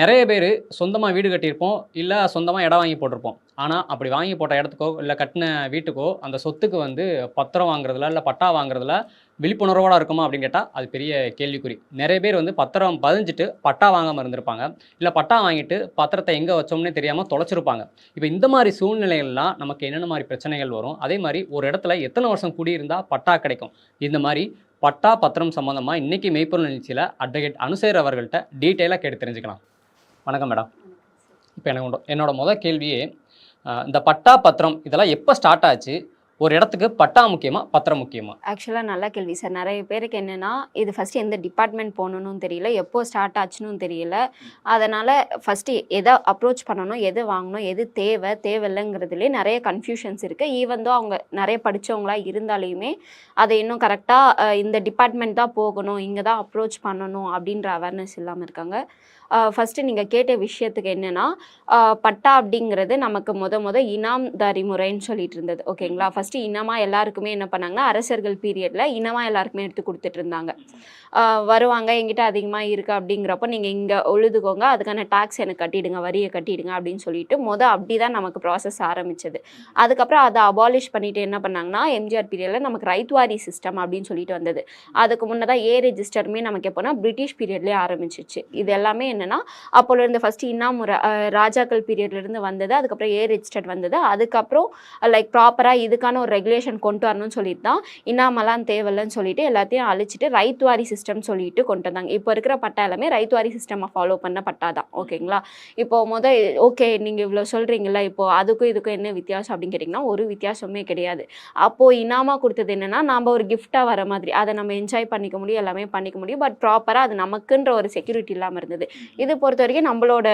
நிறைய பேர் சொந்தமாக வீடு கட்டியிருப்போம் இல்லை சொந்தமாக இடம் வாங்கி போட்டிருப்போம். ஆனால் அப்படி வாங்கி போட்ட இடத்துக்கோ இல்லை கட்டின வீட்டுக்கோ அந்த சொத்துக்கு வந்து பத்திரம் வாங்குறதுல இல்லை பட்டா வாங்குறதுல விழிப்புணர்வோடு இருக்குமா அப்படின்னு கேட்டால் அது பெரிய கேள்விக்குறி. நிறைய பேர் வந்து பத்திரம் பதிஞ்சிட்டு பட்டா வாங்காமல் இருந்திருப்பாங்க. இல்லை பட்டா வாங்கிட்டு பத்திரத்தை எங்கே வச்சோம்னே தெரியாமல் தொலைச்சிருப்பாங்க. இப்போ இந்த மாதிரி சூழ்நிலைகள்லாம் நமக்கு என்னென்ன மாதிரி பிரச்சனைகள் வரும்? அதே மாதிரி ஒரு இடத்துல எத்தனை வருஷம் கூடியிருந்தால் பட்டா கிடைக்கும்? இந்த மாதிரி பட்டா பத்திரம் சம்மந்தமாக இன்றைக்கி மெய்ப்பொருள் நிகழ்ச்சியில் அட்வொகேட் அனுசேர் அவர்கள்ட்ட டீட்டெயிலாக கேட்டு தெரிஞ்சுக்கலாம். வணக்கம் மேடம். இப்போ எனக்கு என்னோட முதல் கேள்வியே இந்த பட்டா பத்திரம் இதெல்லாம் எப்போ ஸ்டார்ட் ஆச்சு? ஒரு இடத்துக்கு பட்டா முக்கியமா பத்திரம் முக்கியமா? ஆக்சுவலாக நல்ல கேள்வி சார். நிறைய பேருக்கு என்னென்னா இது ஃபஸ்ட்டு எந்த டிபார்ட்மெண்ட் போகணுன்னு தெரியல எப்போ ஸ்டார்ட் ஆச்சுன்னு தெரியல. அதனால் ஃபஸ்ட்டு எதை அப்ரோச் பண்ணணும் எது வாங்கணும் எது தேவை தேவையில்லைங்கிறதுலே நிறைய கன்ஃபியூஷன்ஸ் இருக்குது ஈவன் தான் அவங்க நிறைய படிச்சவங்களா இருந்தாலையுமே அதை இன்னும் கரெக்டாக இந்த டிபார்ட்மெண்ட் தான் போகணும் இங்கே தான் அப்ரோச் பண்ணணும் அப்படின்ற அவேர்னஸ் இல்லாமல் இருக்காங்க. ஃபஸ்ட்டு நீங்கள் கேட்ட விஷயத்துக்கு என்னென்னா பட்டா அப்படிங்கிறது நமக்கு முத முத இனாம்தாரி முறைன்னு சொல்லிட்டு இருந்தது. ஓகேங்களா? ஃபஸ்ட்டு இனமாக எல்லாருக்குமே என்ன பண்ணாங்கன்னா அரசர்கள் பீரியடில் இனமாக எல்லாருக்குமே எடுத்து கொடுத்துட்டு இருந்தாங்க. வருவாங்க எங்கிட்ட அதிகமாக இருக்குது அப்படிங்கிறப்போ நீங்கள் இங்கே உழுதுக்கோங்க அதுக்கான டேக்ஸ் எனக்கு கட்டிடுங்க வரியை கட்டிடுங்க அப்படின்னு சொல்லிட்டு முத அப்படி தான் நமக்கு ப்ராசஸ் ஆரம்பிச்சது. அதுக்கப்புறம் அதை அபாலிஷ் பண்ணிட்டு என்ன பண்ணாங்கன்னா எம்ஜிஆர் பீரியடில் நமக்கு ரைத்வாரி சிஸ்டம் அப்படின்னு சொல்லிட்டு வந்தது. அதுக்கு முன்னதான் ஏ ரெஜிஸ்டருமே நமக்கு எப்போனா பிரிட்டிஷ் பீரியட்லேயே ஆரம்பிச்சிச்சு. இது எல்லாமே என்னென்னா அப்போல இருந்து ஃபஸ்ட்டு இன்னாமுறை ராஜாக்கள் பீரியட்ல இருந்து வந்தது அதுக்கப்புறம் ஏ ரெஜிஸ்டர்ட் வந்தது அதுக்கப்புறம் லைக் ப்ராப்பராக இதுக்கான ஒரு ரெகுலேஷன் கொண்டு வரணும்னு சொல்லிட்டு தான் இன்னாமெல்லாம் தேவையில்லைன்னு சொல்லிட்டு எல்லாத்தையும் அழிச்சிட்டு ரைத்வாரி சிஸ்டம் சொல்லிட்டு கொண்டு வந்தாங்க. இப்போ இருக்கிற பட்டா எல்லாமே ரைத்வாரி சிஸ்டமை ஃபாலோ பண்ண பட்டா தான் ஓகேங்களா இப்போ முத ஓகே நீங்கள் இவ்வளோ சொல்கிறீங்களா இப்போ அதுக்கும் இதுக்கும் என்ன வித்தியாசம் அப்படின்னு கேட்டிங்கன்னா ஒரு வித்தியாசமே கிடையாது. அப்போது இனாமா கொடுத்தது என்னென்னா நம்ம ஒரு கிஃப்டாக வர மாதிரி அதை நம்ம என்ஜாய் பண்ணிக்க முடியும் எல்லாமே பண்ணிக்க முடியும் பட் ப்ராப்பராக அது நமக்குன்ற ஒரு செக்யூரிட்டி இல்லாமல் இருந்தது. இது பொறுத்த வரைக்கும் நம்மளோட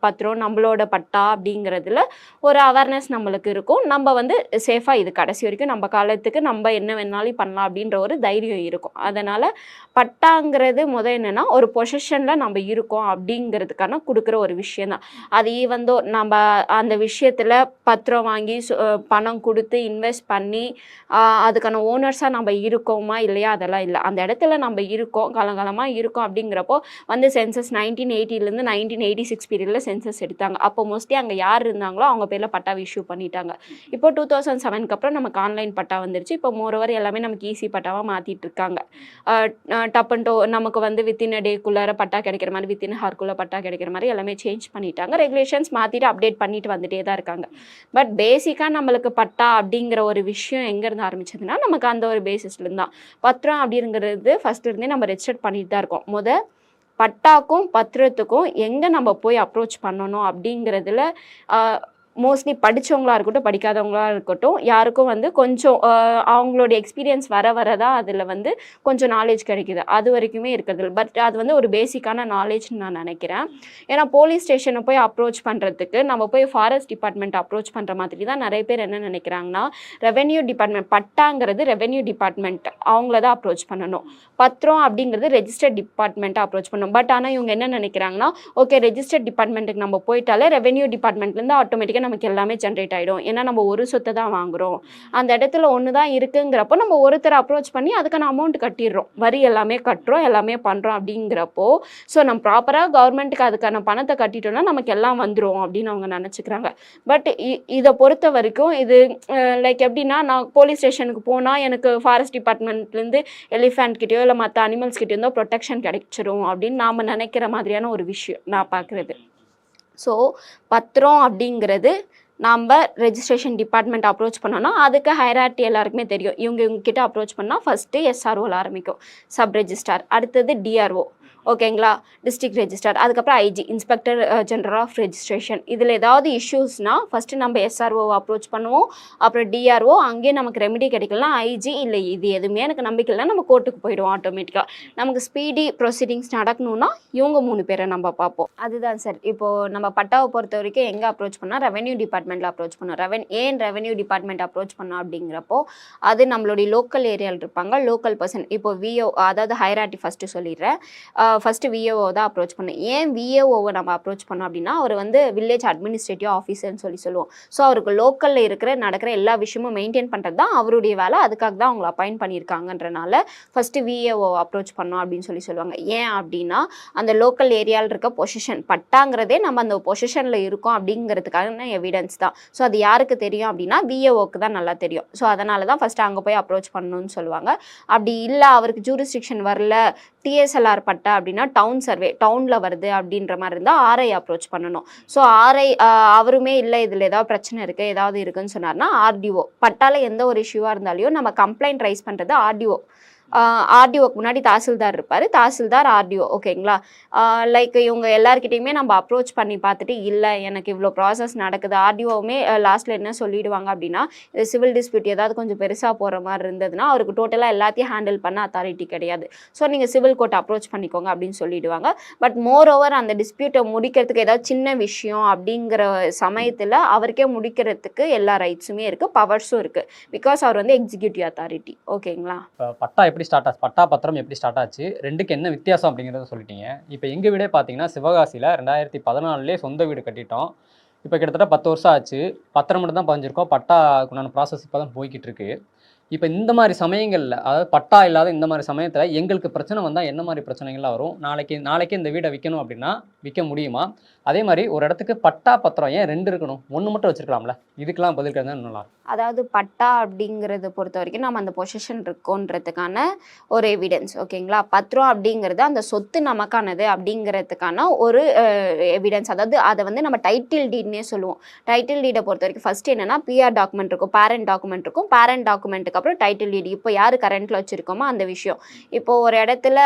பத்திரம் நம்மளோட பட்டா அப்படிங்கிறதுல ஒரு அவேர்னஸ் நம்மளுக்கு இருக்கும். நம்ம வந்து சேஃபாக இது கடைசி வரைக்கும் நம்ம காலத்துக்கு நம்ம என்ன வேணாலும் பண்ணலாம் அப்படின்ற ஒரு தைரியம் இருக்கும். அதனால் பட்டாங்கிறது முத என்னென்னா ஒரு பொசிஷனில் நம்ம இருக்கோம் அப்படிங்கிறதுக்கான கொடுக்குற ஒரு விஷயம் தான் அது ஈவந்தோ நம்ம அந்த விஷயத்தில் பத்திரம் வாங்கி சு- பணம் கொடுத்து இன்வெஸ்ட் பண்ணி அதுக்கான ஓனர்ஸாக நம்ம இருக்கோமா இல்லையா? அதெல்லாம் இல்லை. அந்த இடத்துல நம்ம இருக்கோம் காலங்காலமாக இருக்கோம் அப்படிங்கிறப்போ வந்து சென்சஸ் நைன்டீன் எயிட்டிலேருந்து நைன்டீன் எயிட்டி சிக்ஸ் பீரியடில் சென்சஸ் எடுத்தாங்க. அப்போ மோஸ்ட்லி அங்கே யார் இருந்தாங்களோ அவங்க பேரில் பட்டா இஷ்யூ பண்ணிட்டாங்க. இப்போ டூ தௌசண்ட் செவனுக்கு அப்புறம் நமக்கு ஆன்லைன் பட்டா வந்துருச்சு. இப்போ மோரோவர் எல்லாமே நமக்கு ஈஸி பட்டாவாக மாற்றிட்டு இருக்காங்க. டோ நமக்கு வந்து வித்தின் டேக்குள்ளார பட்டா கிடைக்கிற மாதிரி வித்தின் ஹார்க்குள்ளே பட்டா கிடைக்கிற மாதிரி எல்லாமே சேஞ்ச் பண்ணிட்டாங்க. ரெகுலேஷன்ஸ் மாற்றிட்டு அப்டேட் பண்ணிட்டு வந்துட்டே தான் இருக்காங்க. பட் பேசிக்காக நம்மளுக்கு பட்டா அப்படிங்கிற ஒரு விஷயம் எங்கேருந்து ஆரம்பிச்சதுன்னா நமக்கு அந்த ஒரு பேசிஸ்லேருந்து தான். பத்திரம் அப்படிங்கிறது ஃபஸ்ட்டு இருந்தே நம்ம ரெஜிஸ்டர் பண்ணிட்டு தான் இருக்கோம். முத பட்டாக்கும் பத்திரத்துக்கும் எங்கே நம்ம போய் அப்ரோச் பண்ணணும் அப்படிங்கிறதுல மோஸ்ட்லி படிச்சவங்களா இருக்கட்டும் படிக்காதவங்களா இருக்கட்டும் யாருக்கும் வந்து கொஞ்சம் அவங்களோட எக்ஸ்பீரியன்ஸ் வர வர தான் அதில் வந்து கொஞ்சம் நாலேஜ் கிடைக்குது. அது வரைக்குமே இருக்கிறது பட் அது வந்து ஒரு பேசிக்கான நாலேஜ்னு நான் நினைக்கிறேன். ஏன்னா போலீஸ் ஸ்டேஷனை போய் அப்ரோச் பண்ணுறதுக்கு நம்ம போய் ஃபாரஸ்ட் டிபார்ட்மெண்ட் அப்ரோச் பண்ணுற மாதிரி தான் நிறைய பேர் என்ன நினைக்கிறாங்கன்னா ரெவென்யூ டிபார்ட்மெண்ட் பட்டாங்கிறது ரெவென்யூ டிபார்ட்மெண்ட் அவங்கள தான் அப்ரோச் பண்ணணும். பத்திரம் அப்படிங்கிறது ரெஜிஸ்டர்ட் டிபார்ட்மெண்ட்டை அப்ரோச் பண்ணணும். பட் ஆனால் இவங்க என்ன நினைக்கிறாங்கன்னா ஓகே ரெஜிஸ்டர்ட் டிபார்ட்மெண்ட்டுக்கு நம்ம போயிட்டாலே ரெவென்யூ டிபார்ட்மெண்ட்லேருந்து ஆட்டோமேட்டிக்காக நமக்கு எல்லாமே ஜென்ரேட் ஆகிடும் ஏன்னா நம்ம ஒரு சொத்தை தான் வாங்குறோம். அந்த இடத்துல ஒன்று தான் இருக்குங்கிறப்போ நம்ம ஒருத்தரை அப்ரோச் பண்ணி அதுக்கான அமௌண்ட் கட்டிடுறோம். வரி எல்லாமே கட்டுறோம் எல்லாமே பண்ணுறோம் அப்படிங்கிறப்போ ஸோ நம்ம ப்ராப்பராக கவர்மெண்ட்டுக்கு அதுக்கான பணத்தை கட்டிட்டோம்னா நமக்கு எல்லாம் வந்துடும் அப்படின்னு அவங்க நினச்சிக்கிறாங்க. பட் இதை பொறுத்த வரைக்கும் இது லைக் எப்படின்னா நான் போலீஸ் ஸ்டேஷனுக்கு போனால் எனக்கு ஃபாரஸ்ட் டிபார்ட்மெண்ட்லேருந்து எலிஃபேண்ட் கிட்டயோ இல்லை மற்ற அனிமல்ஸ் கிட்டேருந்தோ ப்ரொடெக்ஷன் கிடைச்சிரும் அப்படின்னு நாம் நினைக்கிற மாதிரியான ஒரு விஷயம் நான் பார்க்குறது. ஸோ பத்திரம் அப்படிங்கிறது நாம் ரெஜிஸ்ட்ரேஷன் டிபார்ட்மெண்ட் அப்ரோச் பண்ணோன்னா அதுக்கு ஹைராட்டி எல்லாருக்குமே தெரியும். இவங்க இவங்க கிட்ட அப்ரோச் பண்ணால் ஃபஸ்ட்டு எஸ்ஆர்ஓவில் ஆரம்பிக்கும். சப் ரெஜிஸ்டார் அடுத்தது டிஆர்ஓ ஓகேங்களா? டிஸ்ட்ரிக்ட் ரெஜிஸ்டார் அதுக்கப்புறம் IG inspector general of registration இதில் ஏதாவது இஷ்யூஸ்னால் ஃபஸ்ட்டு நம்ம எஸ்ஆர்ஓ அப்ரோச் பண்ணுவோம். அப்புறம் டிஆர்ஓ அங்கேயே நமக்கு ரெமெடி கிடைக்கலாம் ஐஜி இல்லை இது எதுவுமே எனக்கு நம்பிக்கை இல்லை நம்ம கோர்ட்டுக்கு போயிடுவோம் ஆட்டோமேட்டிக்காக நமக்கு ஸ்பீடி ப்ரொசீடிங்ஸ் நடக்கணும்னா இவங்க மூணு பேரை நம்ம பார்ப்போம். அதுதான் சார் இப்போது நம்ம பட்டாவை பொறுத்த வரைக்கும் எங்கே அப்ரோச் பண்ணால் ரெவென்யூ டிபார்ட்மெண்ட்டில் அப்ரோச் பண்ணோம். ரெவன் ஏன் ரெவென்யூ டிபார்ட்மெண்ட் அப்ரோச் பண்ணோம் அப்படிங்கிறப்போ அது நம்மளுடைய லோக்கல் ஏரியாவில் இருப்பாங்க. லோக்கல் பர்சன் இப்போ விஓ அதாவது ஹைராட்டி ஃபஸ்ட்டு சொல்லிடுறேன். ஃபஸ்ட்டு விஏஓ தான் அப்ரோச் பண்ணேன் ஏன் விஏஓவை நம்ம அப்ரோச் பண்ணோம் அப்படின்னா அவர் வந்து வில்லேஜ் அட்மினிஸ்ட்ரேட்டிவ் ஆஃபீஸர்னு சொல்லி சொல்லுவோம். ஸோ அவருக்கு லோக்கலில் இருக்கிற நடக்கிற எல்லா விஷயமும் மெயின்டைன் பண்ணுறது தான் அவருடைய வேலை. அதுக்காக தான் அவங்கள அப்பாயிண்ட் பண்ணியிருக்காங்கன்றனால ஃபஸ்ட்டு விஏஓ அப்ரோச் பண்ணோம் அப்படின்னு சொல்லி சொல்லுவாங்க. ஏன் அப்படின்னா அந்த லோக்கல் ஏரியாவில் இருக்க பொசிஷன் பட்டாங்கிறதே நம்ம அந்த பொசிஷனில் இருக்கோம் அப்படிங்கிறதுக்கான எவிடன்ஸ் தான். ஸோ அது யாருக்கு தெரியும் அப்படின்னா விஏஓக்கு தான் நல்லா தெரியும். ஸோ அதனால தான் ஃபஸ்ட்டு அங்கே போய் அப்ரோச் பண்ணணும்னு சொல்லுவாங்க. அப்படி இல்லை அவருக்கு ஜூரிஸ்டிக்ஷன் வரல டிஎஸ்எல்ஆர் பட்டா அப்படின்னா டவுன் சர்வே டவுனில் வருது அப்படின்ற மாதிரி இருந்தால் ஆர்ஐ அப்ரோச் பண்ணணும். ஸோ ஆர்ஐ அவருமே இல்லை இதில் ஏதாவது பிரச்சனை இருக்குது ஏதாவது இருக்குன்னு சொன்னார்னா ஆர்டிஓ பட்டால எந்த ஒரு இஷ்யூவாக இருந்தாலையும் நம்ம கம்ப்ளைண்ட் ரைஸ் பண்ணுறது ஆர்டிஓ ஆர்டிஓக்கு முன்னாடி தாசில்தார் இருப்பார். தாசில்தார் ஆர்டிஓ ஓகேங்களா? லைக் இவங்க எல்லாருக்கிட்டையுமே நம்ம அப்ரோச் பண்ணி பார்த்துட்டு இல்லை எனக்கு இவ்வளோ ப்ராசஸ் நடக்குது. ஆர்டிஓவுமே லாஸ்ட்டில் என்ன சொல்லிடுவாங்க அப்படின்னா இது சிவில் டிஸ்பியூட் ஏதாவது கொஞ்சம் பெருசாக போகிற மாதிரி இருந்ததுன்னா அவருக்கு டோட்டலாக எல்லாத்தையும் ஹேண்டில் பண்ண அத்தாரிட்டி கிடையாது. ஸோ நீங்கள் சிவில் கோர்ட் அப்ரோச் பண்ணிக்கோங்க அப்படின்னு சொல்லிடுவாங்க. பட் மோர் ஓவர் அந்த டிஸ்பியூட்டை முடிக்கிறதுக்கு ஏதாவது சின்ன விஷயம் அப்படிங்கிற சமயத்தில் அவருக்கே முடிக்கிறதுக்கு எல்லா ரைட்ஸுமே இருக்குது பவர்ஸும் இருக்குது பிகாஸ் அவர் வந்து எக்ஸிக்யூட்டிவ் அத்தாரிட்டி ஓகேங்களா? பட்டா எப்படி ஸ்டார்ட் ஆச்சு? பட்டா பத்திரம் எப்படி ஸ்டார்ட் ஆச்சு? ரெண்டுக்கு என்ன வித்தியாசம் அப்படிங்கிறத சொல்லிட்டீங்க. இப்போ எங்கள் வீடே பார்த்தீங்கன்னா சிவகாசியில் ரெண்டாயிரத்தி பதினாலுலேயே சொந்த வீடு கட்டிட்டோம். இப்போ கிட்டத்தட்ட பத்து வருஷம் ஆச்சு. பத்திரம் மட்டும் தான் பதிஞ்சிருக்கோம். பட்டா உண்டான ப்ராசஸ் இப்போ தான் போய்கிட்டு இருக்குது இப்போ இந்த மாதிரி சமயங்களில் அதாவது பட்டா இல்லாத இந்த மாதிரி சமயத்தில் எங்களுக்கு பிரச்சனை வந்தால் என்ன மாதிரி பிரச்சனைகள்லாம் வரும்? நாளைக்கு நாளைக்கு இந்த வீடை விற்கணும் அப்படின்னா விற்க முடியுமா? அதே மாதிரி ஒரு இடத்துக்கு பட்டா பத்திரம் ஏன் ரெண்டு இருக்கணும்? ஒன்று மட்டும் வச்சிருக்கலாம்ல? இதுக்கெல்லாம் பதில் கிடையாது நல்லா அதாவது பட்டா அப்படிங்கிறத பொறுத்த வரைக்கும் நம்ம அந்த பொசிஷன் இருக்கோன்றதுக்கான ஒரு எவிடன்ஸ் ஓகேங்களா பத்திரம் அப்படிங்கிறது அந்த சொத்து நமக்கானது அப்படிங்கிறதுக்கான ஒரு எவிடன்ஸ் அதாவது அதை வந்து நம்ம டைட்டில் டீட்னே சொல்லுவோம். டைட்டில் டீடை பொறுத்த வரைக்கும் ஃபர்ஸ்ட் என்னன்னா பிஆர் டாக்குமெண்ட் இருக்கும் பேரண்ட் டாக்குமெண்ட் இருக்கும். பேரண்ட் டாக்குமெண்ட் அதுக்கப்புறம் டைட்டில் லீடு இப்போ யார் கரண்ட்டில் வச்சுருக்கோமோ அந்த விஷயம். இப்போ ஒரு இடத்துல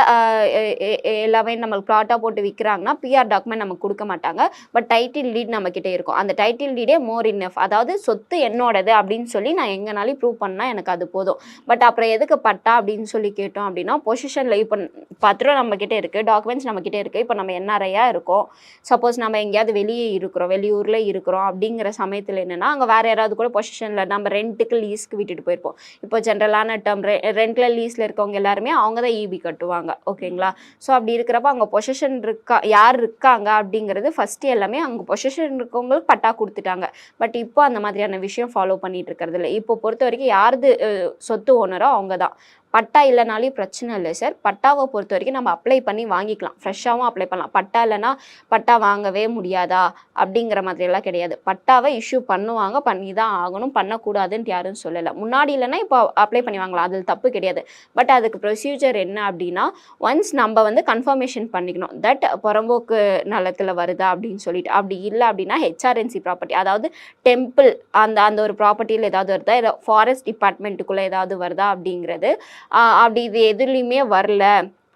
எல்லாமே நம்மளுக்கு ப்ளாட்டாக போட்டு விற்கிறாங்கன்னா பிஆர் டாக்குமெண்ட் நமக்கு கொடுக்க மாட்டாங்க. பட் டைட்டில் டீட் நம்ம இருக்கும். அந்த டைட்டில் டீடே மோர் இன்எஃப் அதாவது சொத்து என்னோடது அப்படின்னு சொல்லி நான் எங்கனாலும் ப்ரூவ் பண்ணால் எனக்கு அது போதும். பட் அப்புறம் எதுக்கு பட்டா அப்படின்னு சொல்லி கேட்டோம் அப்படின்னா பொசிஷனில் இப்போ பத்திரம் நம்ம இருக்குது டாக்குமெண்ட்ஸ் நம்ம இருக்குது இப்போ நம்ம என்ஆர்ஐயா இருக்கோம். சப்போஸ் நம்ம எங்கேயாவது வெளியே இருக்கிறோம் வெளியூரில் இருக்கிறோம் அப்படிங்கிற சமயத்தில் என்னென்னா அங்கே வேறு யாராவது கூட பொசிஷனில் நம்ம ரெண்ட்டுக்கு லீஸ்க்கு விட்டுட்டு போயிருப்போம். இப்போ ஜென்ரலான டேர்ம் ரெண்டில் லீஸில் இருக்கவங்க எல்லாருமே அவங்க தான் இபி கட்டுவாங்க. ஓகேங்களா ஸோ அப்படி இருக்கிறப்ப அவங்க பொசிஷன் இருக்கா யார் இருக்காங்க அப்படிங்கிறது ஃபஸ்ட்டு எல்லாமே அவங்க பொசிஷன் இருக்கவங்களுக்கு பட்டா கொடுத்துட்டாங்க. பட் இப்போ அந்த மாதிரியான விஷயம் ஃபாலோ பண்ணிட்டு இருக்கிறது இல்லை. இப்போ பொறுத்த வரைக்கும் யாருது சொத்து ஓனரோ அவங்க தான். பட்டா இல்லைனாலும் பிரச்சனை இல்லை சார். பட்டாவை பொறுத்த வரைக்கும் நம்ம அப்ளை பண்ணி வாங்கிக்கலாம். ஃப்ரெஷ்ஷாகவும் அப்ளை பண்ணலாம். பட்டா இல்லைன்னா பட்டா வாங்கவே முடியாதா? அப்படிங்கிற மாதிரியெல்லாம் கிடையாது. பட்டாவை இஷ்யூ பண்ணுவாங்க. பண்ணி தான் ஆகணும். பண்ணக்கூடாதுன்ட்டு யாரும் சொல்லலை. முன்னாடி இல்லைன்னா இப்போ அப்ளை பண்ணி வாங்கலாம். அதில் தப்பு கிடையாது. பட் அதுக்கு ப்ரொசீஜர் என்ன அப்படின்னா ஒன்ஸ் நம்ம வந்து கன்ஃபர்மேஷன் பண்ணிக்கணும். தட் புறம்போக்கு நலத்தில் வருதா அப்படின்னு சொல்லிட்டு. அப்படி இல்லை அப்படின்னா ஹெச்ஆர்என்சி ப்ராப்பர்ட்டி அதாவது டெம்பிள் அந்த அந்த ஒரு ப்ராப்பர்ட்டியில் ஏதாவது வருதா? இல்லை ஃபாரஸ்ட் டிபார்ட்மெண்ட்டுக்குள்ளே ஏதாவது வருதா அப்படிங்கிறது அப்படி இது எதுலேயுமே வரல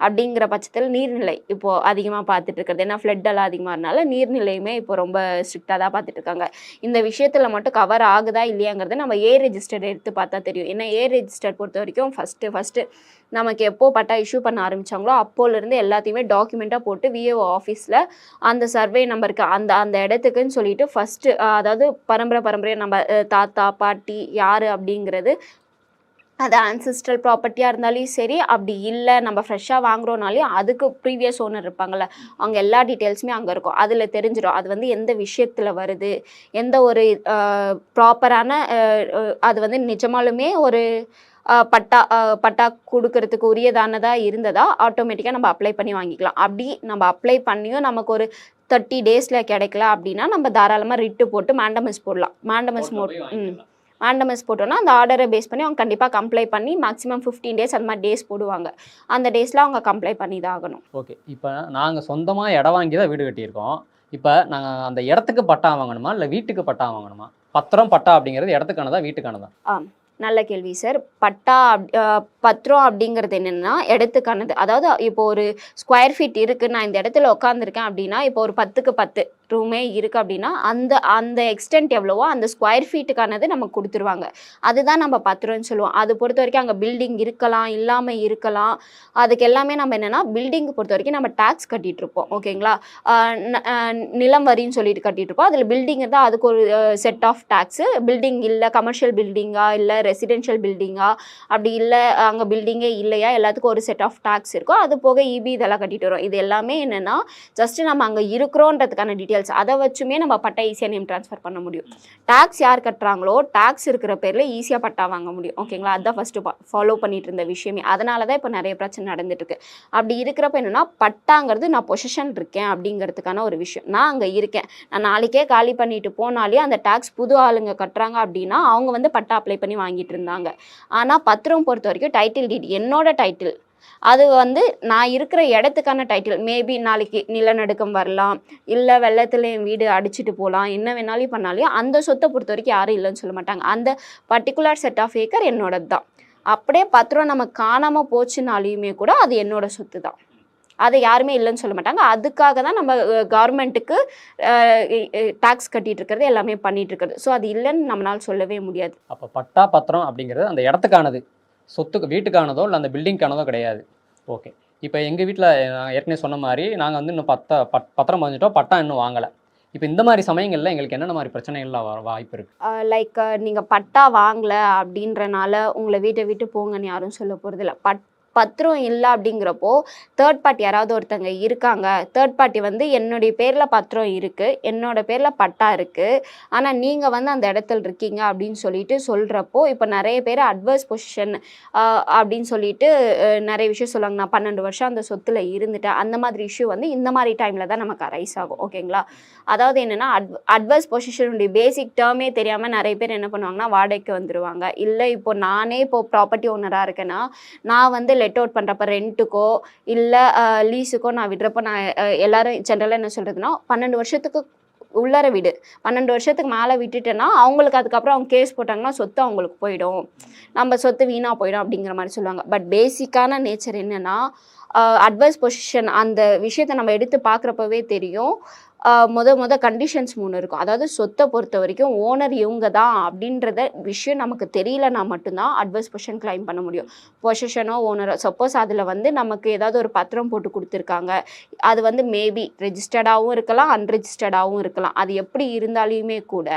அப்படிங்கிற பட்சத்தில் நீர்நிலை இப்போது அதிகமாக பார்த்துட்டு இருக்கிறது. ஏன்னா ஃப்ளட்டெல்லாம் அதிகமாக இருந்தனால நீர்நிலையுமே இப்போ ரொம்ப ஸ்ட்ரிக்டாக தான் பார்த்துட்டு இருக்காங்க. இந்த விஷயத்தில் மட்டும் கவர் ஆகுதா இல்லையாங்கிறத நம்ம ஏ ரெஜிஸ்டர் எடுத்து பார்த்தா தெரியும். ஏன்னா ஏ ரெஜிஸ்டர் பொறுத்த வரைக்கும் ஃபஸ்ட்டு ஃபஸ்ட்டு நமக்கு எப்போ பட்டா இஷ்யூ பண்ண ஆரம்பித்தாங்களோ அப்போலேருந்து எல்லாத்தையுமே டாக்குமெண்ட்டாக போட்டு விஏஓ ஆஃபீஸில் அந்த சர்வே நம்பருக்கு அந்த அந்த இடத்துக்குன்னு சொல்லிட்டு ஃபஸ்ட்டு அதாவது பரம்பரை பரம்பரையாக நம்ம தாத்தா பாட்டி யார் அப்படிங்கிறது அது ancestral ப்ராப்பர்ட்டியாக இருந்தாலும் சரி அப்படி இல்லை நம்ம ஃப்ரெஷ்ஷாக வாங்குறோனாலையும் அதுக்கு ப்ரீவியஸ் ஓனர் இருப்பாங்கள்ல அவங்க எல்லா டீட்டெயில்ஸுமே அங்கே இருக்கும். அதில் தெரிஞ்சிடும். அது வந்து எந்த விஷயத்தில் வருது எந்த ஒரு ப்ராப்பரான அது வந்து நிஜமாலுமே ஒரு பட்டா பட்டா கொடுக்கறதுக்கு உரியதானதாக இருந்ததா ஆட்டோமேட்டிக்காக நம்ம அப்ளை பண்ணி வாங்கிக்கலாம். அப்படி நம்ம அப்ளை பண்ணியும் நமக்கு ஒரு தேர்ட்டி டேஸில் கிடைக்கல அப்படின்னா நம்ம தாராளமாக ரிட்டு போட்டு மேண்டமஸ் போடலாம். மேண்டமஸ் மோட் ம். மேண்டமஸ் போட்டோன்னா அந்த ஆர்டரை பேஸ் பண்ணி அவங்க கண்டிப்பாக கம்ப்ளை பண்ணி மேக்ஸிமம் ஃபிஃப்டீன் டேஸ் அந்த மாதிரி டேஸ் போடுவாங்க. அந்த டேஸில் அவங்க கம்ப்ளை பண்ணி தான் ஆகணும். ஓகே இப்போ நாங்கள் சொந்தமாக இடம் வாங்கி தான் வீடு கட்டியிருக்கோம். இப்போ நாங்கள் அந்த இடத்துக்கு பட்டா வாங்கணுமா இல்லை வீட்டுக்கு பட்டா வாங்கணுமா? பத்திரம் பட்டா அப்படிங்கிறது இடத்துக்கானதா வீட்டுக்கானதா? நல்ல கேள்வி சார் பட்டா பத்திரம் அப்படிங்கிறது என்னென்னா இடத்துக்கானது. அதாவது இப்போ ஒரு ஸ்கொயர் ஃபீட் இருக்குது நான் இந்த இடத்துல உட்காந்துருக்கேன் அப்படின்னா இப்போ ஒரு பத்துக்கு பத்து. ரூமே இருக்குது அப்படின்னா அந்த அந்த எக்ஸ்டென்ட் எவ்வளவோ அந்த ஸ்கொயர் ஃபீட்டுக்கானது நமக்கு கொடுத்துருவாங்க. அதுதான் நம்ம பத்திரம்னு சொல்லுவோம். அது பொறுத்த வரைக்கும் அங்கே பில்டிங் இருக்கலாம் இல்லாமல் இருக்கலாம். அதுக்கு எல்லாமே நம்ம என்னென்னா பில்டிங் பொறுத்த வரைக்கும் நம்ம டேக்ஸ் கட்டிகிட்டு இருப்போம். ஓகேங்களா நிலம் வரின்னு சொல்லிட்டு கட்டிட்டு இருப்போம். அதில் பில்டிங் இருந்தால் அதுக்கு ஒரு செட் ஆஃப் டேக்ஸு பில்டிங் இல்லை கமர்ஷியல் பில்டிங்கா இல்லை ரெசிடென்ஷியல் பில்டிங்கா அப்படி இல்லை அங்கே பில்டிங்கே இல்லையா எல்லாத்துக்கும் ஒரு செட் ஆஃப் டேக்ஸ் இருக்கும். அது போக இபி இதெல்லாம் கட்டிட்டு வரும் இது எல்லாமே என்னென்னா ஜஸ்ட்டு நம்ம அங்கே இருக்கிறோன்றதுக்கான டீட்டெயில்ஸ் அதை வச்சுமே நம்ம பட்டா ஈஸியாக நேம் ட்ரான்ஸ்ஃபர் பண்ண முடியும். டேக்ஸ் யார் கட்டுறாங்களோ டேக்ஸ் இருக்கிற பேரில் ஈஸியாக பட்டா வாங்க முடியும். ஓகேங்களா அதுதான் ஃபஸ்ட்டு ஃபாலோ பண்ணிட்டு இருந்த விஷயமே. அதனால தான் இப்போ நிறைய பிரச்சனை நடந்துட்டு இருக்கு அப்படி இருக்கிறப்ப என்னென்னா பட்டாங்கிறது நான் பொசிஷன் இருக்கேன் அப்படிங்கிறதுக்கான ஒரு விஷயம். நான் அங்கே இருக்கேன். நான் நாளைக்கே காலி பண்ணிட்டு போனாலே அந்த டேக்ஸ் புது ஆளுங்க கட்டுறாங்க அப்படின்னா அவங்க வந்து பட்டா அப்ளை பண்ணி வாங்கிட்டு இருந்தாங்க. ஆனால் பத்திரம் பொறுத்த வரைக்கும் டைட்டில் டீட் என்னோட டைட்டில் அது வந்து நான் இருக்கிற இடத்துக்கான டைட்டில் மேபி நாளைக்கு நிலநடுக்கம் வரலாம். இல்லை வெள்ளத்தில் என் வீடு அடிச்சிட்டு போகலாம் என்ன வேணாலும் பண்ணாலையும் அந்த சொத்தை பொறுத்த வரைக்கும் யாரும் இல்லைன்னு சொல்ல மாட்டாங்க. அந்த பர்டிகுலர் செட் ஆஃப் ஏக்கர் என்னோடது தான். அப்படியே பத்திரம் நம்ம காணாமல் போச்சுனாலையுமே கூட அது என்னோட சொத்து தான். அதை யாருமே இல்லைன்னு சொல்ல மாட்டாங்க. அதுக்காக தான் நம்ம கவர்மெண்ட்டுக்கு டேக்ஸ் கட்டிட்டு இருக்கிறது எல்லாமே பண்ணிட்டு இருக்கிறது. ஸோ அது இல்லைன்னு நம்மளால சொல்லவே முடியாது. அப்போ பட்டா பத்திரம் அப்படிங்கிறது அந்த இடத்துக்கானது. சொத்துக்கு வீட்டுக்கானதோ இல்லை அந்த பில்டிங்க்கானதோ கிடையாது. ஓகே இப்போ எங்கள் வீட்டில் நான் ஏற்கனவே சொன்ன மாதிரி நாங்கள் வந்து இன்னும் பத்த பட் பத்திரம் பதிஞ்சிட்டோம் பட்டா இன்னும் வாங்கலை. இப்போ இந்த மாதிரி சமயங்களில் எங்களுக்கு என்னென்ன மாதிரி பிரச்சனைகள்லாம் வர வாய்ப்பு இருக்குது லைக் நீங்கள் பட்டா வாங்கலை அப்படின்றனால உங்களை வீட்டை விட்டு போங்கன்னு யாரும் சொல்ல போகிறதில்ல பட் பத்திரம் இல்லை அப்படிங்கிறப்போ தேர்ட் பார்ட்டி யாராவது ஒருத்தங்க இருக்காங்க. தேர்ட் பார்ட்டி வந்து என்னுடைய பேரில் பத்திரம் இருக்குது என்னோட பேரில் பட்டா இருக்குது ஆனால் நீங்கள் வந்து அந்த இடத்துல இருக்கீங்க அப்படின்னு சொல்லிட்டு சொல்கிறப்போ இப்போ நிறைய பேர் அட்வர்ஸ் பொசிஷன் அப்படின்னு சொல்லிட்டு நிறைய விஷயம் சொல்லுவாங்க. நான் பன்னெண்டு வருஷம் அந்த சொத்தில் இருந்துட்டேன். அந்த மாதிரி இஷ்யூ வந்து இந்த மாதிரி டைமில் தான் நமக்கு அரைஸ் ஆகும். ஓகேங்களா அதாவது என்னென்னா அட் அட்வர்ஸ் பொசிஷனுடைய பேசிக் டேர்மே தெரியாமல் நிறைய பேர் என்ன பண்ணுவாங்கன்னா வாடகைக்கு வந்துடுவாங்க இல்லை இப்போ நானே இப்போ ப்ராப்பர்ட்டி ஓனராக இருக்கேன்னா நான் வந்து லெட் அவுட் பண்ணுறப்ப ரெண்ட்டுக்கோ இல்லை லீஸுக்கோ நான் விடுறப்போ நான் எல்லாரும் ஜென்ரலாக என்ன சொல்கிறதுனா பன்னெண்டு வருஷத்துக்கு உள்ளார வீடு. பன்னெண்டு வருஷத்துக்கு மேலே விட்டுட்டேன்னா அவங்களுக்கு அதுக்கப்புறம் அவங்க கேஸ் போட்டாங்கன்னா சொத்து அவங்களுக்கு போயிடும். நம்ம சொத்து வீணாக போயிடும் அப்படிங்கிற மாதிரி சொல்லுவாங்க. பட் பேசிக்கான நேச்சர் என்னென்னா அட்வைஸ் பொசிஷன் அந்த விஷயத்தை நம்ம எடுத்து பார்க்குறப்பவே தெரியும். முத முத கண்டிஷன்ஸ் மூணு இருக்கும். அதாவது சொத்தை பொறுத்த வரைக்கும் ஓனர் இவங்க தான் அப்படின்றத விஷயம் நமக்கு தெரியலனா மட்டும்தான் அட்வைஸ் பொஷன் கிளைம் பண்ண முடியும். பொசஷனோ ஓனரோ சப்போஸ் அதில் வந்து நமக்கு ஏதாவது ஒரு பத்திரம் போட்டு கொடுத்துருக்காங்க. அது வந்து மேபி ரெஜிஸ்டர்டாகவும் இருக்கலாம் அன்ரெஜிஸ்டர்டாகவும் இருக்கலாம். அது எப்படி இருந்தாலுமே கூட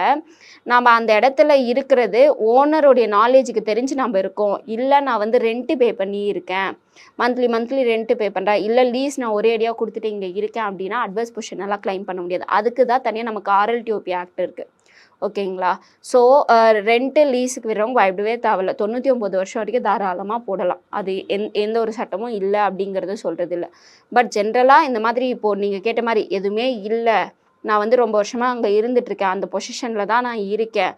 நம்ம அந்த இடத்துல இருக்கிறது ஓனருடைய நாலேஜுக்கு தெரிஞ்சு நம்ம இருக்கோம். இல்லை நான் வந்து ரெண்ட்டு பே பண்ணி இருக்கேன் மந்த்லி மந்த்லி ரெண்ட்டு பே பண்ணுறேன் இல்லை லீஸ் நான் ஒரே அடியாக கொடுத்துட்டு இங்கே இருக்கேன் அப்படின்னா அட்வைஸ் பொசிஷன் எல்லாம் கிளைம் பண்ண முடியாது. அதுக்கு தான் தனியாக நமக்கு ஆர்எல்டிஓபி ஆக்ட் இருக்குது ஓகேங்களா? ஸோ ரெண்ட்டு லீஸுக்கு விடுறவங்க பயப்படவே தேவையில்ல. தொண்ணூற்றி ஒம்பது வருஷம் வரைக்கும் தாராளமாக போடலாம். அது எந் எந்த ஒரு சட்டமும் இல்லை அப்படிங்கிறத சொல்கிறது இல்லை பட் ஜென்ரலாக இந்த மாதிரி இப்போது நீங்கள் கேட்ட மாதிரி எதுவுமே இல்லை. நான் வந்து ரொம்ப வருஷமாக அங்கே இருந்துட்டுருக்கேன். அந்த பொசிஷனில் தான் நான் இருக்கேன்.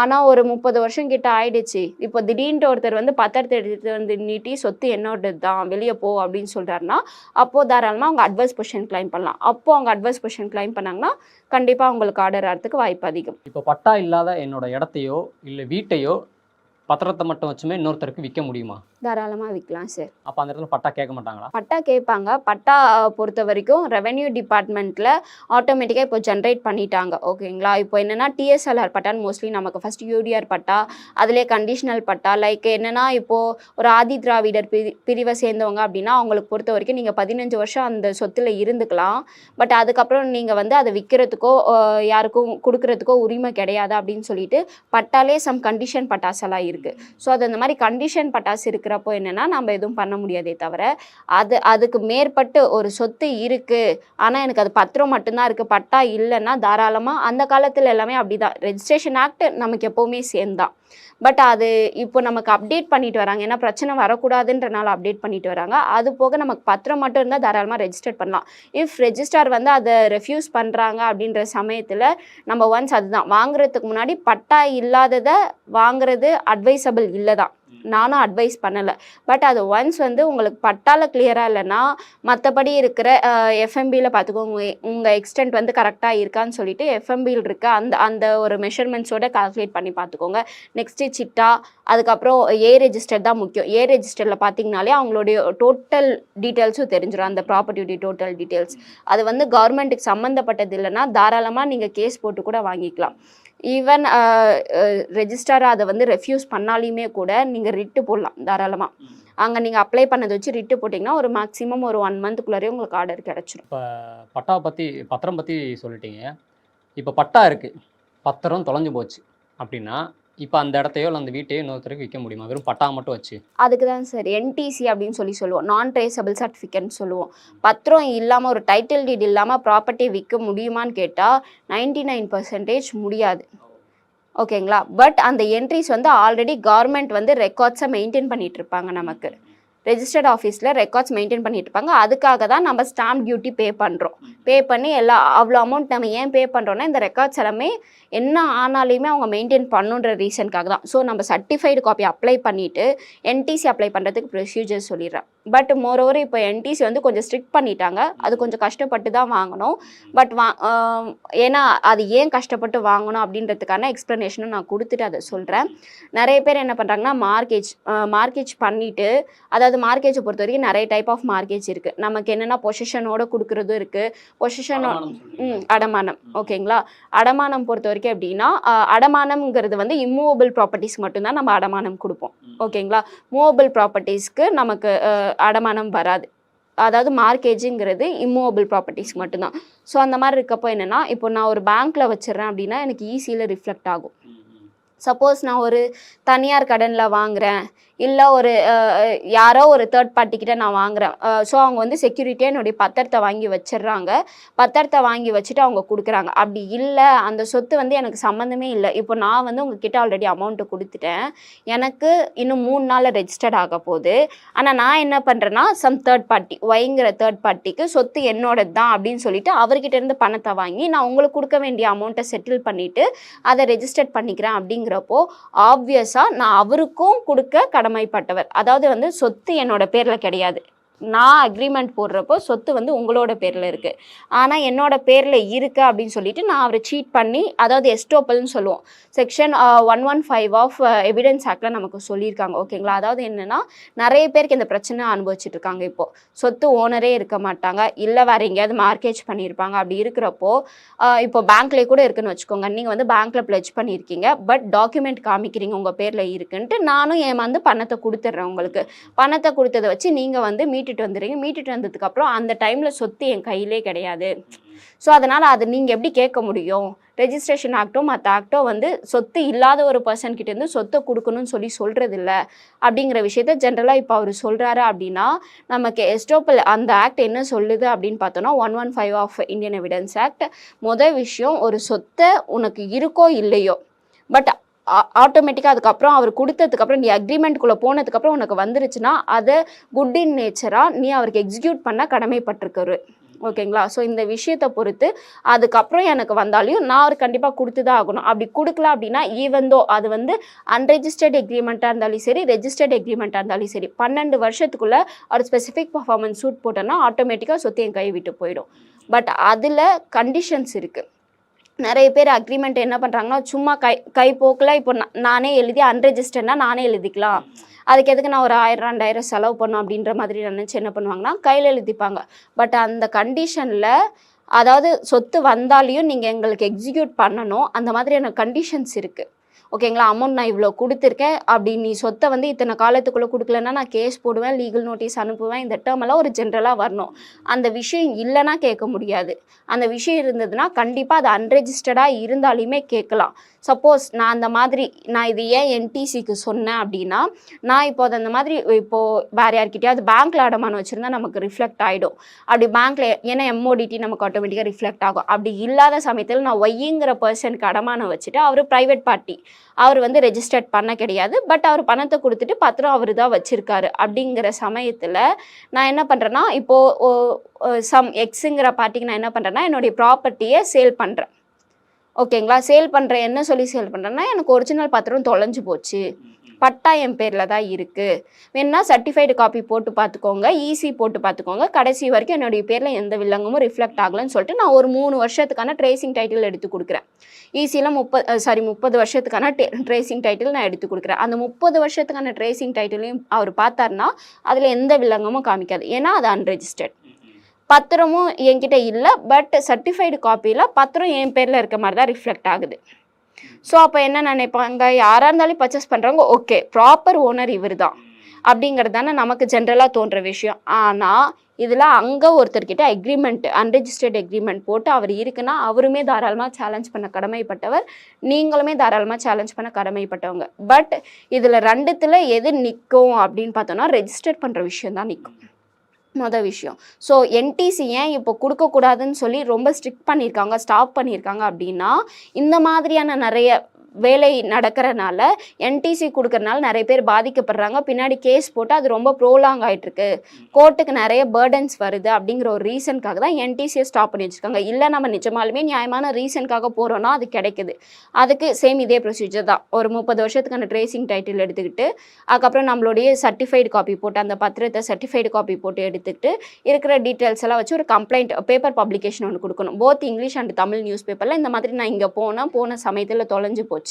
ஆனால் ஒரு முப்பது வருஷம் கிட்ட ஆயிடுச்சு. இப்போ திடீர்னு ஒருத்தர் வந்து பத்திரத்தை எடுத்து வந்து நீட்டி சொத்து என்னோடது தான் வெளியே போ அப்படின்னு சொல்கிறாருன்னா அப்போது தாராளமாக அவங்க அட்வைஸ் பொசிஷன் கிளைம் பண்ணலாம். அப்போது அவங்க அட்வைஸ் பொசிஷன் கிளைம் பண்ணாங்கன்னா கண்டிப்பாக அவங்களுக்கு ஆர்டர் ஆகிறதுக்கு வாய்ப்பு அதிகம். இப்போ பட்டா இல்லாத என்னோட இடத்தையோ இல்லை வீட்டையோ பத்திரத்தை மட்டும் வச்சுமே இன்னொருத்தருக்கு விற்க முடியுமா? தாராளமாக விற்கலாம் சார் அப்போ அந்த இடத்துல பட்டா கேட்க மாட்டாங்களா? பட்டா கேட்பாங்க. பட்டா பொறுத்த வரைக்கும் ரெவென்யூ டிபார்ட்மெண்ட்டில் ஆட்டோமேட்டிக்காக இப்போ ஜென்ரேட் பண்ணிட்டாங்க. ஓகேங்களா? இப்போ என்னென்னா டிஎஸ்எல்ஆர் பட்டான்னு மோஸ்ட்லி நமக்கு ஃபஸ்ட் யூடிஆர் பட்டா அதிலே கண்டிஷனல் பட்டா லைக் என்னென்னா இப்போது ஒரு ஆதி திராவிடர் பிரி பிரிவை சேர்ந்தவங்க அப்படின்னா அவங்களுக்கு பொறுத்த வரைக்கும் நீங்கள் பதினஞ்சு வருஷம் அந்த சொத்தில் இருந்துக்கலாம். பட் அதுக்கப்புறம் நீங்கள் வந்து அதை விற்கிறதுக்கோ யாருக்கும் கொடுக்கறதுக்கோ உரிமை கிடையாது அப்படின்னு சொல்லிட்டு பட்டாலே சம் கண்டிஷன் பட்டாஸ் எல்லாம் இருக்குது ஸோ அது அந்த மாதிரி கண்டிஷன் பட்டாஸ் இருக்கிறப்போ என்னென்னா நம்ம எதுவும் பண்ண முடியாதே தவிர அது அதுக்கு மேற்பட்டு ஒரு சொத்து இருக்குது ஆனால் எனக்கு அது பத்திரம் மட்டும்தான் இருக்குது பட்டா இல்லைன்னா தாராளமாக அந்த காலத்தில் எல்லாமே அப்படிதான். ரெஜிஸ்ட்ரேஷன் ஆக்ட் நமக்கு எப்போவுமே சேர்ந்தான் பட் அது இப்போ நமக்கு அப்டேட் பண்ணிட்டு வராங்க. ஏன்னா பிரச்சனை வரக்கூடாதுன்றனால அப்டேட் பண்ணிட்டு வராங்க. அது போக நமக்கு பத்திரம் மட்டும் இருந்தால் தாராளமாக ரெஜிஸ்டர் பண்ணலாம். இஃப் ரெஜிஸ்டார் வந்து அதை ரெஃப்யூஸ் பண்ணுறாங்க அப்படின்ற சமயத்தில் நம்ம ஒன்ஸ் அதுதான். வாங்குறதுக்கு முன்னாடி பட்டா இல்லாததை வாங்குறது அட்வைசபிள் இல்லை தான் நானும் அட்வைஸ் பண்ணலை. பட் அது ஒன்ஸ் வந்து உங்களுக்கு பட்டால கிளியராக இல்லைன்னா மற்றபடி இருக்கிற எஃப்எம்பியில் பார்த்துக்கோங்க உங்கள் எக்ஸ்டென்ட் வந்து கரெக்டாக இருக்கான்னு சொல்லிட்டு எஃப்எம்பியில் இருக்க அந்த அந்த ஒரு மெஷர்மெண்ட்ஸோட கால்குலேட் பண்ணி பார்த்துக்கோங்க நெக்ஸ்ட்டு சிட்டா அதுக்கப்புறம் ஏ ரெஜிஸ்டர் தான் முக்கியம். ஏ ரெஜிஸ்டரில் பார்த்தீங்கனாலே அவங்களுடைய டோட்டல் டீட்டெயில்ஸும் தெரிஞ்சிடும் அந்த ப்ராப்பர்ட்டியுடைய டோட்டல் டீட்டெயில்ஸ் அது வந்து கவர்மெண்ட்டுக்கு சம்மந்தப்பட்டது இல்லைன்னா தாராளமாக நீங்கள் கேஸ் போட்டு கூட வாங்கிக்கலாம். ஈவன் ரெஜிஸ்டர் அதை வந்து ரெஃப்யூஸ் பண்ணாலையுமே கூட நீங்கள் ரிட்டு போடலாம் தாராளமாக அங்கே நீங்கள் அப்ளை பண்ணதை வச்சு ரிட்டு போட்டிங்கன்னா ஒரு மேக்ஸிமம் ஒரு ஒன் மந்த்துக்குள்ளாரே உங்களுக்கு ஆர்டர் கிடச்சிரும். இப்போ பட்டா பற்றி பத்திரம் பற்றி சொல்லிட்டீங்க. இப்போ பட்டா இருக்குது பத்திரம் தொலைஞ்சு போச்சு. அப்படின்னா இப்போ அந்த இடத்தையோ இல்லை அந்த வீட்டையோ இன்னொருத்தருக்கு விற்க முடியுமா? வெறும் பட்டா மட்டும் வச்சு. அதுக்கு தான் சார் என்டிசி அப்படின்னு சொல்லி சொல்லுவோம். நான் ட்ரேசபிள் சர்டிஃபிகேட்னு சொல்லுவோம். பத்திரம் இல்லாமல் ஒரு டைட்டில் டீட் இல்லாமல் ப்ராப்பர்ட்டி விற்க முடியுமான்னு கேட்டால் நைன்டி நைன் பர்சன்டேஜ் முடியாது ஓகேங்களா பட் அந்த என்ட்ரிஸ் வந்து ஆல்ரெடி கவர்மெண்ட் வந்து ரெக்கார்ட்ஸை மெயின்டைன் பண்ணிகிட்டு இருப்பாங்க நமக்கு. ரெஜிஸ்டர்ட் ஆஃபீஸில் ரெக்கார்ட்ஸ் மெயின்டைன் பண்ணிட்டு இருப்பாங்க அதுக்காக தான் நம்ம ஸ்டாம்ப் டியூட்டி பே பண்ணுறோம் பே பண்ணி எல்லா அவ்வளோ அமௌண்ட் நம்ம ஏன் பே பண்ணுறோன்னா இந்த ரெக்கார்ட்ஸ் எல்லாமே என்ன ஆனாலுமே அவங்க மெயின்டைன் பண்ணுன்ற ரீசனுக்காக தான். ஸோ நம்ம சர்டிஃபைடு காப்பி அப்ளை பண்ணிவிட்டு என்டிசி அப்ளை பண்ணுறதுக்கு ப்ரொசீஜர் சொல்லிடுறேன். பட் மோரோவர் இப்போ என்டிசி வந்து கொஞ்சம் ஸ்ட்ரிக்ட் பண்ணிட்டாங்க. அது கொஞ்சம் கஷ்டப்பட்டு தான் வாங்கணும். பட் வா ஏன்னா அது ஏன் கஷ்டப்பட்டு வாங்கணும் அப்படின்றதுக்கான எக்ஸ்ப்ளனேஷனும் நான் கொடுத்துட்டு அதை சொல்கிறேன் நிறைய பேர் என்ன பண்ணுறாங்கன்னா மார்க்கேஜ் மார்க்கேஜ் பண்ணிவிட்டு அதாவது மார்க்கேஜை பொறுத்த வரைக்கும் நிறைய டைப் ஆஃப் மார்க்கேஜ் இருக்குது நமக்கு என்னென்னா பொசிஷனோட கொடுக்குறதும் இருக்குது பொசிஷனோ ம் அடமானம். ஓகேங்களா? அடமானம் பொறுத்த வரைக்கும் எப்படின்னா அடமானம்ங்கிறது வந்து இம்மூவபிள் ப்ராப்பர்ட்டிஸ் மட்டும்தான் நம்ம அடமானம் கொடுப்போம். ஓகேங்களா? மூவபிள் ப்ராப்பர்ட்டிஸ்க்கு நமக்கு அடமானம் வராது. அதாவது மார்க்கேஜுங்கிறது இம்மூவபிள் ப்ராப்பர்ட்டிஸ் மட்டும்தான். ஸோ அந்த மாதிரி இருக்கப்போ என்னென்னா இப்போ நான் ஒரு பேங்க்கில் வச்சிடுறேன் அப்படின்னா எனக்கு ஈஸியில் ரிஃப்ளெக்ட் ஆகும். சப்போஸ் நான் ஒரு தனியார் கடனில் வாங்குறேன். இல்லை ஒரு யாரோ ஒரு தேர்ட் பார்ட்டிக்கிட்ட நான் வாங்குறேன். ஸோ அவங்க வந்து செக்யூரிட்டியாக என்னுடைய பத்திரத்தை வாங்கி வச்சிடுறாங்க. பத்திரத்தை வாங்கி வச்சுட்டு அவங்க கொடுக்குறாங்க. அப்படி இல்லை அந்த சொத்து வந்து எனக்கு சம்மந்தமே இல்லை. இப்போ நான் வந்து உங்ககிட்ட ஆல்ரெடி அமௌண்ட்டு கொடுத்துட்டேன். எனக்கு இன்னும் மூணு நாளில் ரெஜிஸ்டர்ட் ஆக போகுது. ஆனால் நான் என்ன பண்ணுறேன்னா சம் தேர்ட் பார்ட்டி ஒய்ங்கிற தேர்ட் பார்ட்டிக்கு சொத்து என்னோடது தான் அப்படின்னு சொல்லிட்டு அவர்கிட்ட இருந்து பணத்தை வாங்கி நான் உங்களுக்கு கொடுக்க வேண்டிய அமௌண்ட்டை செட்டில் பண்ணிவிட்டு அதை ரெஜிஸ்டர் பண்ணிக்கிறேன் அப்படிங்கிறப்போ ஆப்வியஸாக நான் அவருக்கும் கொடுக்க கடமைப்பட்டவர் அதாவது வந்து சொத்து என்னோட பேரில் கிடையாது. நான் அக்ரிமெண்ட் போடுறப்போ சொத்து வந்து உங்களோட பேரில் இருக்குது ஆனால் என்னோட பேரில் இருக்குது அப்படின்னு சொல்லிட்டு நான் அவரை சீட் பண்ணி அதாவது எஸ்டோப்பல்னு சொல்லுவோம். Section one one five of evidence ஆக்டில் நமக்கு சொல்லியிருக்காங்க. ஓகேங்களா அதாவது என்னென்னா நிறைய பேருக்கு இந்த பிரச்சனை அனுபவிச்சுட்டு இருக்காங்க இப்போ. சொத்து ஓனரே இருக்க மாட்டாங்க. இல்லை வேறு எங்கேயாவது மார்க்கேஜ் பண்ணியிருப்பாங்க. அப்படி இருக்கிறப்போ இப்போ பேங்க்லேயே கூட இருக்குன்னு வச்சுக்கோங்க. நீங்கள் வந்து பேங்க்கில் ப்ளெஜ் பண்ணியிருக்கீங்க. பட் டாக்குமெண்ட் காமிக்கிறீங்க உங்கள் பேரில் இருக்குன்ட்டு நானும் ஏமாந்து பணத்தை கொடுத்துட்றேன் உங்களுக்கு. பணத்தை கொடுத்ததை வச்சு நீங்கள் வந்து மீட் மீட்டுட்டு வந்துடுறீங்க. மீட்டுட்டு வந்ததுக்கப்புறம் அந்த டைமில் சொத்து என் கையிலே கிடையாது. ஸோ அதனால் அது நீங்கள் எப்படி கேட்க முடியும்? ரெஜிஸ்ட்ரேஷன் ஆக்டோ மற்ற ஆக்டோ வந்து சொத்து இல்லாத ஒரு பர்சன் கிட்டேருந்து சொத்தை கொடுக்கணும்னு சொல்லி சொல்கிறது இல்ல அப்படிங்கிற விஷயத்த ஜென்ரலாக இப்போ அவர் சொல்கிறாரு அப்படின்னா நமக்கு எஸ்டோப்பல் அந்த ஆக்ட் என்ன சொல்லுது அப்படின்னு பார்த்தோன்னா one one five of Indian evidence act மொதல் விஷயம் ஒரு சொத்தை உனக்கு இருக்கோ இல்லையோ. பட் ஆட்டோமேட்டிக்காக அதுக்கப்புறம் அவர் கொடுத்ததுக்கப்புறம் நீ அக்ரிமெண்ட்குள்ளே போனதுக்கப்புறம் உனக்கு வந்துருச்சுன்னா அதை குட் இன் நேச்சராக நீ அவருக்கு எக்ஸிக்யூட் பண்ண கடமைப்பட்டிருக்காரு. ஓகேங்களா? ஸோ இந்த விஷயத்தை பொறுத்து அதுக்கப்புறம் எனக்கு வந்தாலையும் நான் அவர் கண்டிப்பாக கொடுத்து தான் ஆகணும். அப்படி கொடுக்கல அப்படின்னா ஈவந்தோ அது வந்து அன்ரெஜிஸ்டர்ட் எக்ரிமெண்ட்டாக இருந்தாலும் சரி ரெஜிஸ்டர்ட் எக்ரிமெண்ட்டாக இருந்தாலும் சரி பன்னெண்டு வருஷத்துக்குள்ளே ஒரு ஸ்பெசிஃபிக் பர்ஃபார்மன்ஸ் சூட் போட்டோன்னா ஆட்டோமேட்டிக்காக சொத்து என் கை விட்டு போயிடும். பட் அதில் கண்டிஷன்ஸ் இருக்குது நிறைய பேர் அக்ரிமெண்ட் என்ன பண்ணுறாங்கன்னா சும்மா கை கை போக்கில் இப்போ நானே எழுதி அன்ரெஜிஸ்டர்னா நானே எழுதிக்கலாம். அதுக்கு எதுக்கு நான் ஒரு ஆயிரம் ரெண்டாயிரம் செலவு பண்ணும் அப்படின்ற மாதிரி நினச்சி என்ன பண்ணுவாங்கன்னா கையில் எழுதிப்பாங்க. பட் அந்த கண்டிஷனில் அதாவது சொத்து வந்தாலையும் நீங்கள் எங்களுக்கு எக்ஸிக்யூட் பண்ணணும். அந்த மாதிரியான கண்டிஷன்ஸ் இருக்குது ஓகேங்களா அமௌண்ட் நான் இவ்வளோ கொடுத்துருக்கேன். அப்படி நீ சொத்தை வந்து இத்தனை காலத்துக்குள்ளே கொடுக்கலன்னா நான் கேஸ் போடுவேன் லீகல் நோட்டீஸ் அனுப்புவேன். இந்த டேர்ம் எல்லாம் ஒரு ஜென்ரலாக வரணும். அந்த விஷயம் இல்லைன்னா கேட்க முடியாது. அந்த விஷயம் இருந்ததுன்னா கண்டிப்பாக அது அன்ரெஜிஸ்டர்டாக இருந்தாலுமே கேட்கலாம். சப்போஸ் நான் அந்த மாதிரி நான் இது ஏன் என்டிசிக்கு சொன்னேன் அப்படின்னா நான் இப்போ அது அந்த மாதிரி இப்போது வேறு யார்கிட்டயாவது பேங்க்கில் அடமானம் வச்சுருந்தா நமக்கு ரிஃப்ளெக்ட் ஆகிடும் அப்படி பேங்க்கில் ஏன்னா எம்ஓடிடி நமக்கு ஆட்டோமேட்டிக்காக ரிஃப்ளெக்ட் ஆகும். அப்படி இல்லாத சமயத்தில் நான் ஒய்ங்கிற பர்சனுக்கு அடமானம் வச்சுட்டு அவர் ப்ரைவேட் பார்ட்டி அவர் வந்து ரெஜிஸ்டர்ட் பண்ண கிடையாது. பட் அவர் பணத்தை கொடுத்துட்டு பத்திரம் அவர் தான் வச்சுருக்காரு. அப்படிங்கிற சமயத்தில் நான் என்ன பண்ணுறேன்னா இப்போது சம் எக்ஸுங்கிற பார்ட்டிக்கு நான் என்ன பண்ணுறேன்னா என்னுடைய ப்ராப்பர்ட்டியை சேல் பண்ணுறேன் ஓகேங்களா சேல் பண்ணுறேன் என்ன சொல்லி சேல் பண்ணுறேன்னா எனக்கு ஒரிஜினல் பத்திரம் தொலைஞ்சு போச்சு. பட்டா என் பேரில் தான் இருக்குது வேணா சர்டிஃபைடு காப்பி போட்டு பார்த்துக்கோங்க. ஈசி போட்டு பார்த்துக்கோங்க. கடைசி வரைக்கும் என்னுடைய பேரில் எந்த வில்லங்கமும் ரிஃப்ளெக்ட் ஆகலைன்னு சொல்லிட்டு நான் ஒரு மூணு வருஷத்துக்கான ட்ரேசிங் டைட்டில் எடுத்து கொடுக்குறேன். ஈஸியில் முப்பது சாரி முப்பது வருஷத்துக்கான ட்ரேசிங் டைட்டில் நான் எடுத்து கொடுக்குறேன். அந்த முப்பது வருஷத்துக்கான ட்ரேசிங் டைட்டிலையும் அவர் பார்த்தாருன்னா அதில் எந்த வில்லங்கமும் காமிக்காது. ஏன்னா அது அன்ரெஜிஸ்டர்ட் பத்திரமும் என்கிட்ட இல்லை பட் சர்டிஃபைடு காப்பியில் பத்திரம் என் பேரில் இருக்க மாதிரி தான் ரிஃப்ளெக்ட் ஆகுது. ஸோ அப்போ என்ன நினைப்பாங்க? யாராக இருந்தாலும் பர்ச்சேஸ் பண்ணுறவங்க ஓகே ப்ராப்பர் ஓனர் இவர் தான் அப்படிங்கிறது தானே நமக்கு ஜென்ரலாக தோன்ற விஷயம். ஆனால் இதில் அங்கே ஒருத்தர்கிட்ட அக்ரிமெண்ட் அன்ரெஜிஸ்டர்ட் அக்ரிமெண்ட் போட்டு அவர் இருக்குன்னா அவருமே தாராளமாக சேலஞ்ச் பண்ண கடமைப்பட்டவர் நீங்களுமே தாராளமாக சேலஞ்ச் பண்ண கடமைப்பட்டவங்க. பட் இதில் ரெண்டுத்தில் எது நிற்கும் அப்படின்னு பார்த்தோன்னா ரெஜிஸ்டர் பண்ணுற விஷயம் தான் நிற்கும் மொதல் விஷயம். ஸோ என்டிசி ஏன் இப்போ கொடுக்கக்கூடாதுன்னு சொல்லி ரொம்ப ஸ்ட்ரிக்ட் பண்ணியிருக்காங்க ஸ்டாப் பண்ணியிருக்காங்க அப்படின்னா இந்த மாதிரியான நிறைய வேலை நடக்கிறனால என்டிசி கொடுக்கறனால நிறைய பேர் பாதிக்கப்படுறாங்க. பின்னாடி கேஸ் போட்டு அது ரொம்ப ப்ரோலாங் ஆயிட்டு இருக்கு கோர்ட்டுக்கு நிறைய பேர்டன்ஸ் வருது அப்படிங்கிற ஒரு ரீசனுக்காக தான் என்டிசியை ஸ்டாப் பண்ணி வச்சிருக்காங்க. இல்லை நம்ம நிஜமாலுமே நியாயமான ரீசனுக்காக போகிறோன்னா அது கிடைக்குது. அதுக்கு சேம் இதே ப்ரொசீஜர் தான். ஒரு முப்பது வருஷத்துக்கான ட்ரேசிங் டைட்டில் எடுத்துக்கிட்டு அதுக்கப்புறம் நம்மளுடைய சர்டிஃபைடு காப்பி போட்டு அந்த பத்திரத்தை சர்டிஃபைடு காப்பி போட்டு எடுத்துக்கிட்டு இருக்கிற டீட்டெயில்ஸ் எல்லாம் வச்சு ஒரு கம்ப்ளைண்ட் பேப்பர் பப்ளிகேஷன் ஒன்று கொடுக்கணும். Both English and Tamil news பேப்பரில் இந்த மாதிரி நான் இங்கே போனேன் போன சமயத்தில் தொலைஞ்சு போச்சு.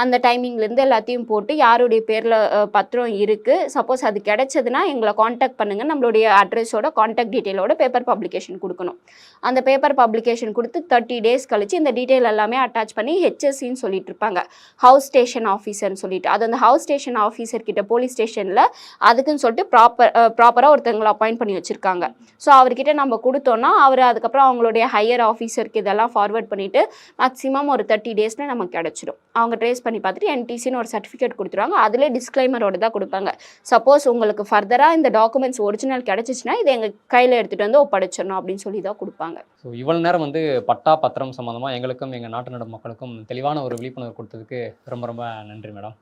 அந்த டைமிங்லேருந்து எல்லாத்தையும் போட்டு யாருடைய பேரில் பத்திரம் இருக்குது சப்போஸ் அது கிடைச்சதுன்னா எங்களை காண்டாக்ட் பண்ணுங்கள் நம்மளுடைய அட்ரஸோட காண்டாக்ட் டீட்டெயிலோட பேப்பர் பப்ளிகேஷன் கொடுக்கணும். அந்த பேப்பர் பப்ளிகேஷன் கொடுத்து தேர்ட்டி டேஸ் கழிச்சு இந்த டீட்டெயில் எல்லாமே அட்டாச் பண்ணி ஹெச்எஸ்சின்னு சொல்லிட்டு இருப்பாங்க. ஹவுஸ் ஸ்டேஷன் ஆஃபீஸர்னு சொல்லிட்டு. அது அந்த ஹவுஸ் ஸ்டேஷன் ஆஃபீஸர் கிட்ட போலீஸ் ஸ்டேஷனில் அதுக்குன்னு சொல்லிட்டு ப்ராப்பர் ப்ராப்பராக ஒருத்தவங்களை அப்பாயிண்ட் பண்ணி வச்சுருக்காங்க. ஸோ அவர்கிட்ட நம்ம கொடுத்தோன்னா அவர் அதுக்கப்புறம் அவங்களுடைய ஹையர் ஆஃபீஸருக்கு இதெல்லாம் ஃபார்வர்ட் பண்ணிவிட்டு மேக்ஸிமம் ஒரு தேர்ட்டி டேஸில் நமக்கு கிடச்சிடும் அவங்க ட்ரேஸ் பண்ணி பார்த்துட்டு என்டிசின்னு ஒரு சர்டிஃபிகேட் கொடுத்துருவாங்க. அதிலே டிஸ்க்ளைமரோட தான் கொடுப்பாங்க. சப்போஸ் உங்களுக்கு ஃபர்தராக இந்த டாக்குமெண்ட்ஸ் ஒரிஜினல் கிடச்சிச்சின்னா இதை எங்கள் கையில் எடுத்துகிட்டு வந்து ஒப்படைச்சிடணும் அப்படின்னு சொல்லி தான் கொடுப்பாங்க. ஸோ இவ்வளோ நேரம் வந்து பட்டா பத்திரம் சம்மந்தமாக எங்களுக்கும் எங்கள் நாட்டு நட மக்களுக்கும் தெளிவான ஒரு விழிப்புணர்வு கொடுத்ததுக்கு ரொம்ப ரொம்ப நன்றி மேடம்.